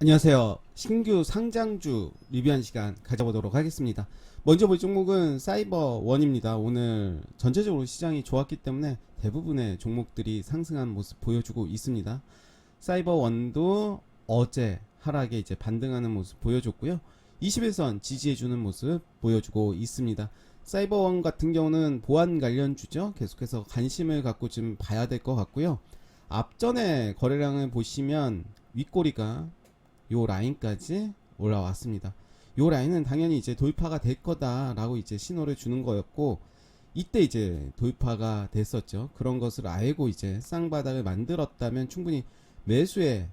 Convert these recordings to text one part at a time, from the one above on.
안녕하세요. 신규 상장주 리뷰한 시간 가져보도록 하겠습니다. 먼저 볼 종목은 사이버 원입니다. 오늘 전체적으로 시장이 좋았기 때문에 대부분의 종목들이 상승한 모습 보여주고 있습니다. 사이버 원도 어제 하락에 이제 반등하는 모습 보여줬고요. 21선 지지해주는 모습 보여주고 있습니다. 사이버원 같은 경우는 보안 관련 주죠. 계속해서 관심을 갖고 좀 봐야 될 것 같고요. 앞전에 거래량을 보시면 윗꼬리가 요 라인까지 올라왔습니다. 요 라인은 당연히 이제 돌파가 될 거다라고 이제 신호를 주는 거였고 이때 이제 돌파가 됐었죠. 그런 것을 알고 이제 쌍바닥을 만들었다면 충분히 매수의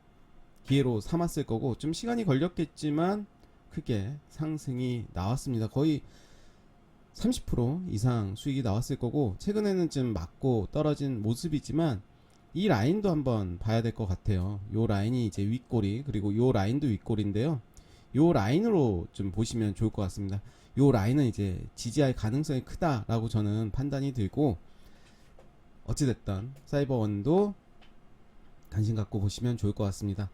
기회로 삼았을 거고 좀 시간이 걸렸겠지만 크게 상승이 나왔습니다. 거의 30% 이상 수익이 나왔을 거고 최근에는 좀 맞고 떨어진 모습이지만 이 라인도 한번 봐야 될 것 같아요. 요 라인이 이제 윗꼬리 그리고 요 라인도 윗꼬리인데요. 요 라인으로 좀 보시면 좋을 것 같습니다. 요 라인은 이제 지지할 가능성이 크다라고 저는 판단이 들고 어찌됐든 사이버원도 관심 갖고 보시면 좋을 것 같습니다.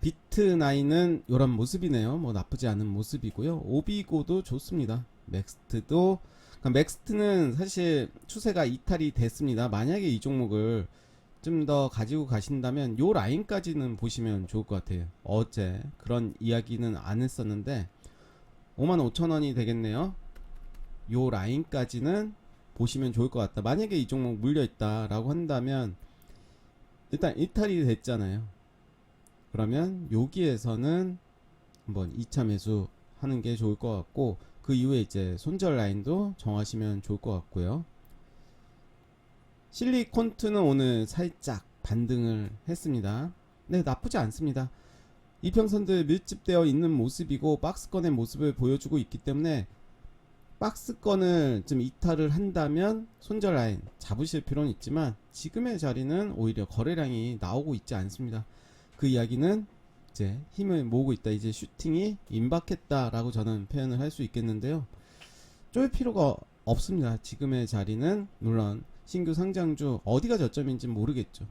비트9은 요런 모습이네요. 뭐 나쁘지 않은 모습이고요. 오비고도 좋습니다. 맥스트도 그러니까 맥스트는 사실 추세가 이탈이 됐습니다. 만약에 이 종목을 좀 더 가지고 가신다면 요 라인까지는 보시면 좋을 것 같아요. 어제 그런 이야기는 안 했었는데 55,000원이 되겠네요. 요 라인까지는 보시면 좋을 것 같다. 만약에 이 종목 물려 있다라고 한다면 일단 이탈이 됐잖아요. 그러면 여기에서는 한번 2차 매수 하는 게 좋을 것 같고 그 이후에 이제 손절 라인도 정하시면 좋을 것 같고요. 실리콘트는 오늘 살짝 반등을 했습니다. 네, 나쁘지 않습니다. 이평선들 밀집되어 있는 모습이고 박스권의 모습을 보여주고 있기 때문에 박스권을 좀 이탈을 한다면 손절 라인 잡으실 필요는 있지만 지금의 자리는 오히려 거래량이 나오고 있지 않습니다. 그 이야기는 이제 힘을 모으고 있다. 이제 슈팅이 임박했다라고 저는 표현을 할 수 있겠는데요. 쫄 필요가 없습니다. 지금의 자리는 물론 신규 상장주 어디가 저점인지 모르겠죠.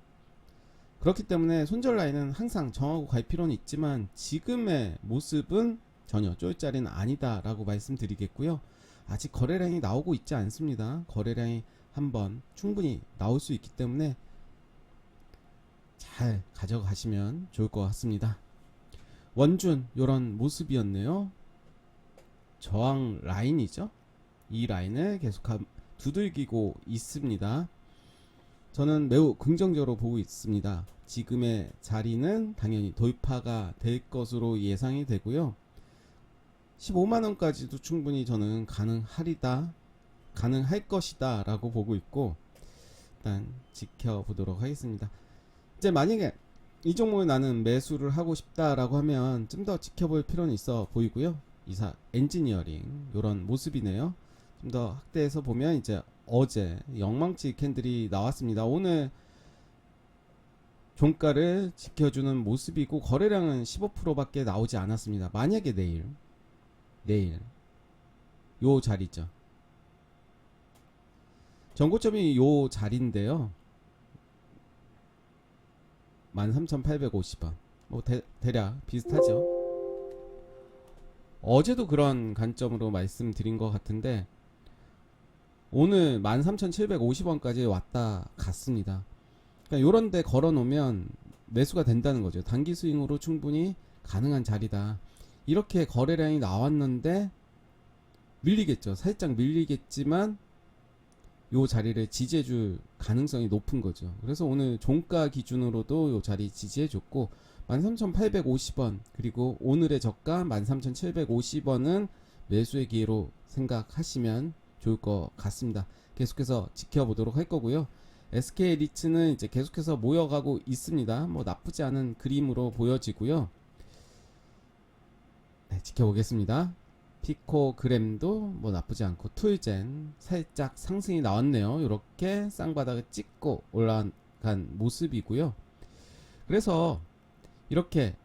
그렇기 때문에 손절 라인은 항상 정하고 갈 필요는 있지만 지금의 모습은 전혀 쫄 자리는 아니다라고 말씀드리겠고요. 아직 거래량이 나오고 있지 않습니다. 거래량이 한번 충분히 나올 수 있기 때문에 잘 가져가시면 좋을 것 같습니다. 원준 요런 모습이었네요. 저항 라인이죠. 이 라인을 계속 두들기고 있습니다. 저는 매우 긍정적으로 보고 있습니다. 지금의 자리는 당연히 돌파가 될 것으로 예상이 되고요. 15만원까지도 충분히 저는 가능하리다, 가능할 것이다 라고 보고 있고, 일단 지켜보도록 하겠습니다. 이제 만약에 이 종목을 나는 매수를 하고 싶다라고 하면 좀 더 지켜볼 필요는 있어 보이고요. 이사 엔지니어링 요런 모습이네요. 좀 더 확대해서 보면 이제 어제 영망치 캔들이 나왔습니다. 오늘 종가를 지켜주는 모습이고 거래량은 15%밖에 나오지 않았습니다. 만약에 내일 내일 요 자리죠. 전고점이 요 자리인데요. 13,850원. 뭐 대, 대략 비슷하죠. 어제도 그런 관점으로 말씀드린 것 같은데 오늘 13,750원까지 왔다 갔습니다. 그러니까 요런 데 걸어 놓으면 매수가 된다는 거죠. 단기 스윙으로 충분히 가능한 자리다. 이렇게 거래량이 나왔는데 밀리겠죠. 살짝 밀리겠지만 요 자리를 지지해 줄 가능성이 높은 거죠. 그래서 오늘 종가 기준으로도 요 자리 지지해 줬고 13,850원 그리고 오늘의 저가 13,750원은 매수의 기회로 생각하시면 좋을 것 같습니다. 계속해서 지켜보도록 할 거고요. SK 리츠는 이제 계속해서 모여가고 있습니다. 뭐 나쁘지 않은 그림으로 보여지고요. 네, 지켜보겠습니다. 피코그램도 뭐 나쁘지 않고 툴젠 살짝 상승이 나왔네요. 이렇게 쌍바닥을 찍고 올라간 모습이고요. 그래서 이렇게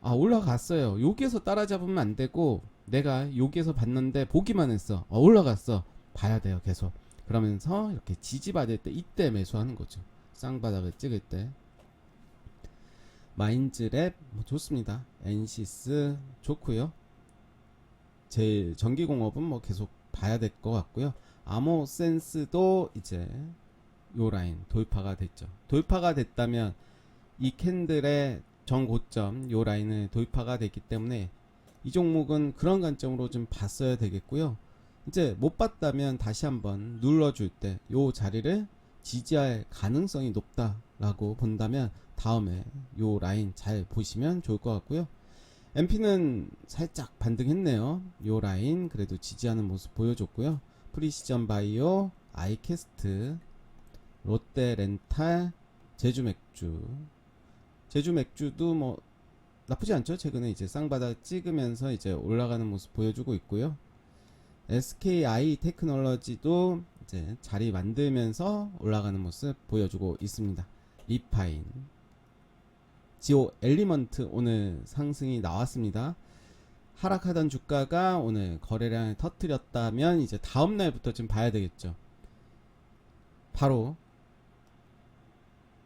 아 올라갔어요. 여기에서 따라잡으면 안 되고 내가 여기에서 봤는데 보기만 했어. 어, 올라갔어. 봐야 돼요. 계속. 그러면서 이렇게 지지받을 때 이때 매수하는 거죠. 쌍바닥을 찍을 때. 마인즈랩 뭐 좋습니다. 엔시스 좋고요. 제 전기공업은 뭐 계속 봐야 될 것 같고요. 아모 센스도 이제 요 라인 돌파가 됐죠. 돌파가 됐다면 이 캔들의 전고점 요 라인을 돌파가 됐기 때문에 이 종목은 그런 관점으로 좀 봤어야 되겠고요. 이제 못 봤다면 다시 한번 눌러줄 때 요 자리를 지지할 가능성이 높다라고 본다면 다음에 요 라인 잘 보시면 좋을 것 같고요. MP는 살짝 반등했네요. 요 라인 그래도 지지하는 모습 보여줬고요. 프리시전 바이오, 아이캐스트, 롯데 렌탈, 제주 맥주. 제주 맥주도 뭐 나쁘지 않죠. 최근에 이제 쌍바닥 찍으면서 이제 올라가는 모습 보여주고 있고요. SKI 테크놀로지도 이제 자리 만들면서 올라가는 모습 보여주고 있습니다. 리파인. 지오 엘리먼트 오늘 상승이 나왔습니다. 하락하던 주가가 오늘 거래량을 터뜨렸다면 이제 다음 날부터 좀 봐야 되겠죠. 바로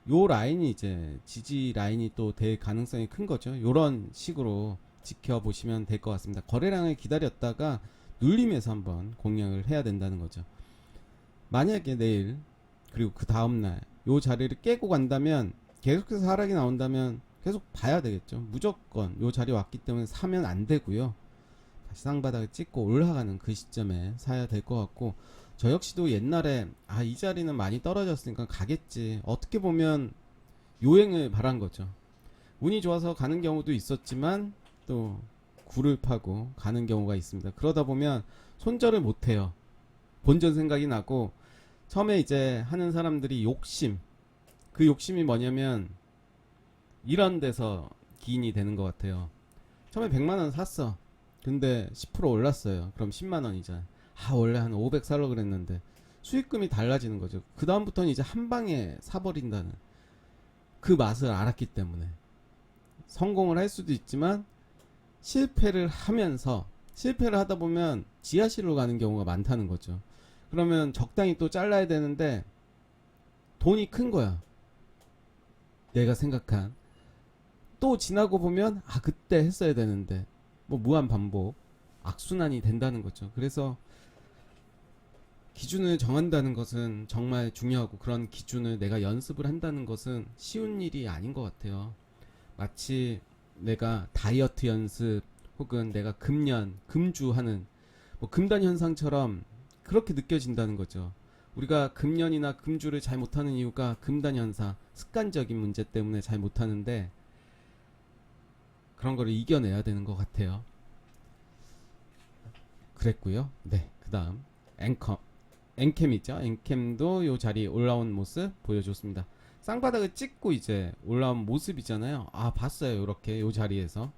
요 라인이 이제 지지 라인이 또 될 가능성이 큰 거죠. 요런 식으로 지켜보시면 될 것 같습니다. 거래량을 기다렸다가 눌림에서 한번 공략을 해야 된다는 거죠. 만약에 내일 그리고 그 다음 날 요 자리를 깨고 간다면 계속해서 하락이 나온다면 계속 봐야 되겠죠. 무조건 요 자리 왔기 때문에 사면 안 되고요. 다시 쌍바닥을 찍고 올라가는 그 시점에 사야 될 것 같고 저 역시도 옛날에 아 이 자리는 많이 떨어졌으니까 가겠지. 어떻게 보면 요행을 바란 거죠. 운이 좋아서 가는 경우도 있었지만 또 굴을 파고 가는 경우가 있습니다. 그러다 보면 손절을 못 해요. 본전 생각이 나고 처음에 이제 하는 사람들이 욕심 그 욕심이 뭐냐면 이런 데서 기인이 되는 것 같아요. 처음에 100만 원 샀어. 근데 10% 올랐어요. 그럼 10만 원이잖아. 아 원래 한 500 살려 그랬는데 수익금이 달라지는 거죠. 그 다음부터는 이제 한 방에 사버린다는 그 맛을 알았기 때문에 성공을 할 수도 있지만 실패를 하면서 실패를 하다 보면 지하실로 가는 경우가 많다는 거죠. 그러면 적당히 또 잘라야 되는데 돈이 큰 거야. 내가 생각한 또 지나고 보면 아 그때 했어야 되는데 뭐 무한 반복 악순환이 된다는 거죠. 그래서 기준을 정한다는 것은 정말 중요하고 그런 기준을 내가 연습을 한다는 것은 쉬운 일이 아닌 것 같아요. 마치 내가 다이어트 연습 혹은 내가 금연, 금주하는 뭐 금단 현상처럼 그렇게 느껴진다는 거죠. 우리가 금연이나 금주를 잘 못하는 이유가 금단 현상, 습관적인 문제 때문에 잘 못하는데 그런 거를 이겨내야 되는 것 같아요. 그랬고요. 네, 그 다음 앵커, 앵캠 있죠? 앵캠도 요 자리에 올라온 모습 보여줬습니다. 쌍바닥을 찍고 이제 올라온 모습이잖아요. 아 봤어요, 이렇게 요 자리에서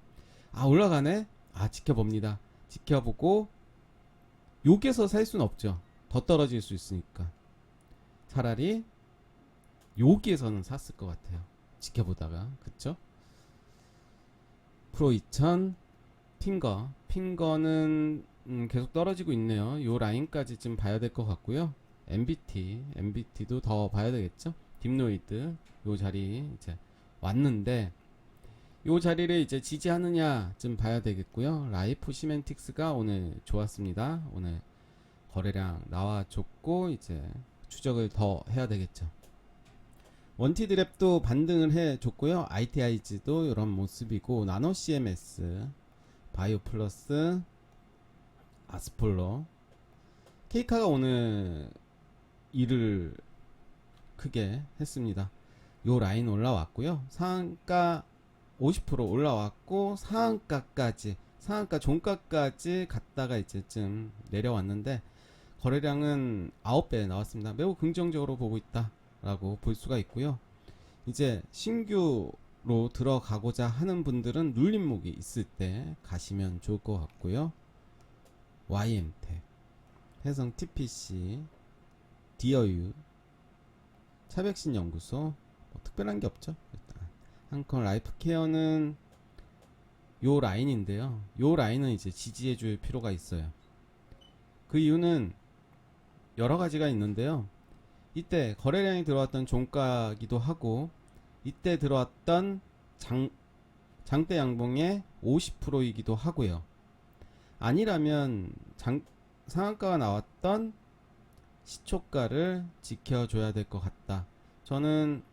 아 올라가네. 아 지켜봅니다. 지켜보고 여기서 살 수는 없죠. 더 떨어질 수 있으니까 차라리 여기에서는 샀을 것 같아요. 지켜보다가 그쵸? 프로 2000 핑거 핑거는 음, 계속 떨어지고 있네요. 요 라인까지 좀 봐야 될 것 같고요. MBT MBT도 더 봐야 되겠죠? 딥노이드 요 자리 이제 왔는데 요 자리를 이제 지지하느냐 좀 봐야 되겠고요. 라이프 시멘틱스가 오늘 좋았습니다. 오늘 거래량 나와줬고 이제 추적을 더 해야 되겠죠. 원티드랩도 반등을 해줬고요. ITIG도 이런 모습이고 나노 CMS, 바이오 플러스, 아스폴로, 케이카가 오늘 일을 크게 했습니다. 요 라인 올라왔고요. 상한가 50% 올라왔고 상한가까지 상한가 종가까지 갔다가 이제 좀 내려왔는데 거래량은 9배 나왔습니다. 매우 긍정적으로 보고 있다라고 볼 수가 있고요. 이제 신규로 들어가고자 하는 분들은 눌림목이 있을 때 가시면 좋을 것 같고요. YM텍, 해성 TPC, 디어유, 차백신 연구소 뭐 특별한 게 없죠. 일단 한컨 라이프 케어는 요 라인인데요. 요 라인은 이제 지지해 줄 필요가 있어요. 그 이유는 여러 가지가 있는데요. 이때 거래량이 들어왔던 종가기도 하고 이때 들어왔던 장 장대 양봉의 50%이기도 하고요. 아니라면 장 상한가가 나왔던 시초가를 지켜줘야 될 것 같다. 저는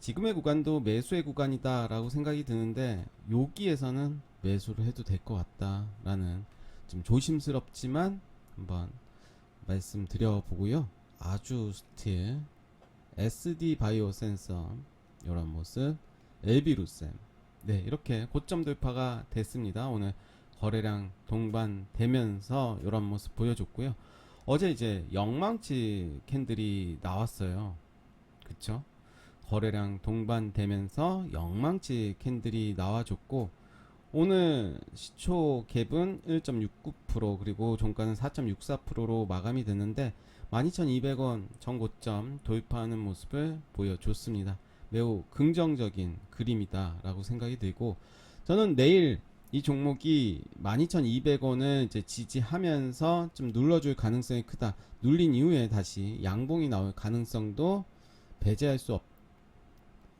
지금의 구간도 매수의 구간이다 라고 생각이 드는데 여기에서는 매수를 해도 될 것 같다 라는 좀 조심스럽지만 한번 말씀드려 보고요. 아주 스틸 SD 바이오 센서 이런 모습 LB 루셈 네 이렇게 고점 돌파가 됐습니다. 오늘 거래량 동반되면서 이런 모습 보여줬고요. 어제 이제 영망치 캔들이 나왔어요. 그쵸? 거래량 동반되면서 영망치 캔들이 나와줬고 오늘 시초 갭은 1.69% 그리고 종가는 4.64%로 마감이 됐는데 12,200원 전고점 돌파하는 모습을 보여줬습니다. 매우 긍정적인 그림이다라고 생각이 들고 저는 내일 이 종목이 12,200원을 이제 지지하면서 좀 눌러줄 가능성이 크다. 눌린 이후에 다시 양봉이 나올 가능성도 배제할 수 없,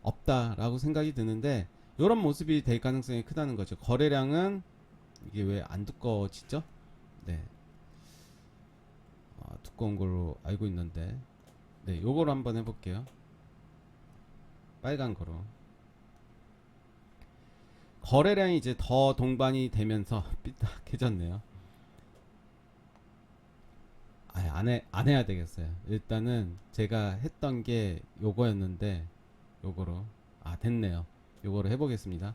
없다라고 생각이 드는데 이런 모습이 될 가능성이 크다는 거죠. 거래량은 이게 왜 안 두꺼워지죠? 네. 아, 두꺼운 걸로 알고 있는데 네, 요거로 한번 해볼게요. 빨간 거로. 거래량이 이제 더 동반이 되면서 삐딱해졌네요. 아, 안 해, 안 해야 되겠어요. 일단은 제가 했던 게 요거였는데, 요거로. 아, 됐네요. 요거로 해보겠습니다.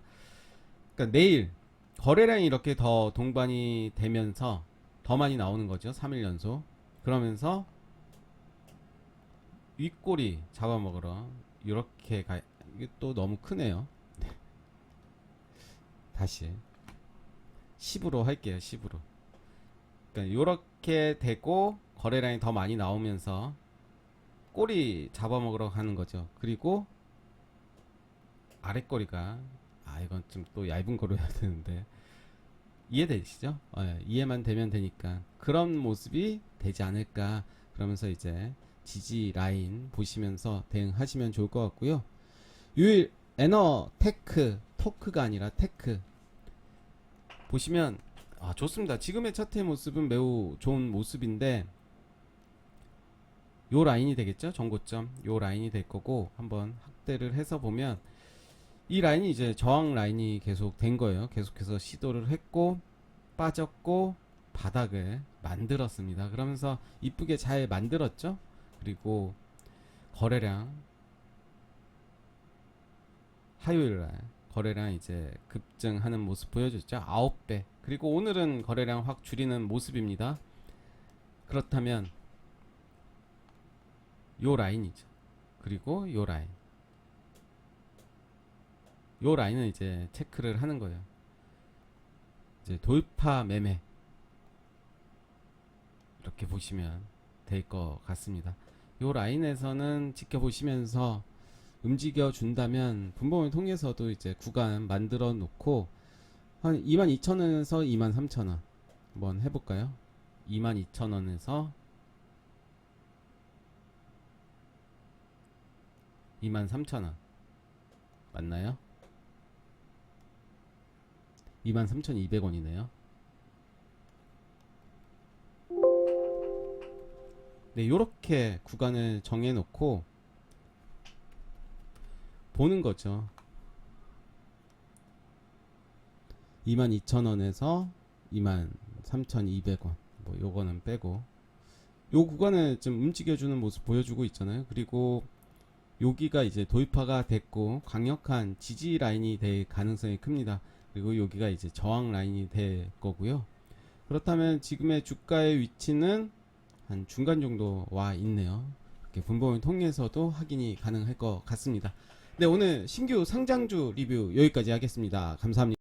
그러니까 내일 거래량이 이렇게 더 동반이 되면서 더 많이 나오는 거죠. 3일 연속. 그러면서 윗꼬리 잡아먹으러 이렇게 가, 이게 또 너무 크네요. 다시 10으로 할게요. 10으로. 그러니까 요렇게 되고 거래량이 더 많이 나오면서 꼬리 잡아먹으러 가는 거죠. 그리고 아랫꼬리가 아 이건 좀 또 얇은 거로 해야 되는데 이해되시죠? 어, 예, 이해만 되면 되니까 그런 모습이 되지 않을까 그러면서 이제 지지 라인 보시면서 대응하시면 좋을 것 같고요. 유일 에너 테크 토크가 아니라 테크 보시면 아 좋습니다. 지금의 차트의 모습은 매우 좋은 모습인데 요 라인이 되겠죠? 정고점 요 라인이 될 거고 한번 확대를 해서 보면 이 라인이 이제 저항 라인이 계속 된 거예요. 계속해서 시도를 했고 빠졌고 바닥을 만들었습니다. 그러면서 이쁘게 잘 만들었죠? 그리고 거래량 화요일 날 거래량 이제 급증하는 모습 보여줬죠. 9배. 그리고 오늘은 거래량 확 줄이는 모습입니다. 그렇다면 요 라인이죠. 그리고 요 라인. 요 라인은 이제 체크를 하는 거예요. 이제 돌파 매매 이렇게 보시면 될 것 같습니다. 요 라인에서는 지켜보시면서 움직여 준다면 분봉을 통해서도 이제 구간 만들어 놓고 한 22,000원에서 23,000원 한번 해볼까요? 22,000원에서 23,000원 맞나요? 23,200원이네요. 네, 요렇게 구간을 정해 놓고 보는 거죠. 22,000원에서 23,200원. 뭐 요거는 빼고 요 구간을 좀 움직여 주는 모습 보여주고 있잖아요. 그리고 여기가 이제 돌파가 됐고 강력한 지지 라인이 될 가능성이 큽니다. 그리고 여기가 이제 저항 라인이 될 거고요. 그렇다면 지금의 주가의 위치는 한 중간 정도 와 있네요. 이렇게 분봉을 통해서도 확인이 가능할 것 같습니다. 네, 오늘 신규 상장주 리뷰 여기까지 하겠습니다. 감사합니다.